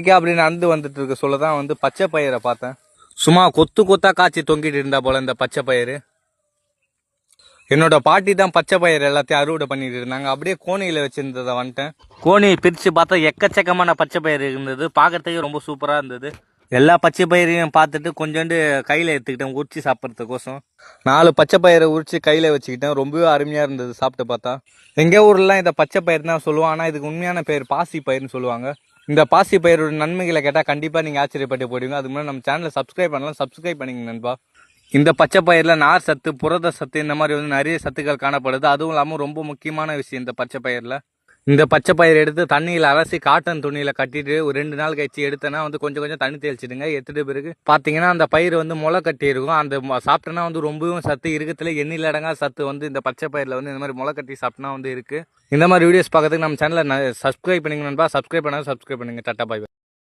இங்கே அப்படி நடந்து வந்துட்டு இருக்க. சொல்ல தான் வந்து பச்சை பயிரை பார்த்தேன். சும்மா கொத்து கொத்தா காய்ச்சி தொங்கிட்டு இருந்தா போல இந்த பச்சை பயிறு. என்னோட பாட்டி தான் பச்சை பயிர் எல்லாத்தையும் அறுவடை பண்ணிட்டு இருந்தாங்க. அப்படியே கோணியில் வச்சிருந்ததை வந்துட்டேன். கோணியை பிரித்து பார்த்தா எக்கச்சக்கமான பச்சை பயிர் இருந்தது. பார்க்கறதுக்கே ரொம்ப சூப்பராக இருந்தது. எல்லா பச்சை பயிரையும் பார்த்துட்டு கொஞ்சோண்டு கையில் எடுத்துக்கிட்டேன் உரிச்சு சாப்பிட்றதுக்கோசம். நாலு பச்சை பயிரை உரிச்சு கையில் வச்சுக்கிட்டேன். ரொம்பவே அருமையாக இருந்தது சாப்பிட்டு பார்த்தா. எங்கள் ஊர்லாம் இதை பச்சை பயிர் தான் சொல்லுவாங்க ஆனால் இதுக்கு உண்மையான பெயர் பாசி பயிர்னு சொல்லுவாங்க. இந்த பாசி பயிரோட நன்மைகளை கேட்டால் கண்டிப்பாக நீங்கள் ஆச்சரியப்பட்டு போடுவீங்க. அதுக்கு முன்னாடி நம்ம சேனலை சப்ஸ்கிரைப் பண்ணலாம் சப்ஸ்கிரைப் பண்ணிங்க நண்பா. இந்த பச்சை பயிரில் நார் சத்து புரத சத்து இந்த மாதிரி வந்து நிறைய சத்துக்கள் காணப்படுது. அதுவும் இல்லாமல் ரொம்ப முக்கியமான விஷயம் இந்த பச்சை பயிரில். இந்த பச்சை பயிர் எடுத்து தண்ணியில் அலசி காட்டன் துணியில் கட்டிட்டு ஒரு ரெண்டு நாள் கழிச்சு எடுத்தேன்னா வந்து கொஞ்சம் கொஞ்சம் தண்ணி தெளிச்சிடுங்க. எடுத்துட்டு பிறகு பார்த்தீங்கன்னா அந்த பயிர் வந்து முளை கட்டி இருக்கும். அந்த ம- சாப்பிட்டோன்னா வந்து ரொம்பவும் சத்து இருக்கத்துல எண்ணில் அடங்கா சத்து வந்து இந்த பச்சை பயிரில் வந்து இந்த மாதிரி முளை கட்டி சாப்பிட்டா வந்து இருக்குது இந்த மாதிரி வீடியோஸ் பார்க்கறதுக்கு நம்ம சேனலை சப்ஸ்கிரைப் பண்ணிங்க நண்பா. சப்ஸ்கிரைப் பண்ணால் சப்ஸ்கிரைப் பண்ணுங்க. Tata bye.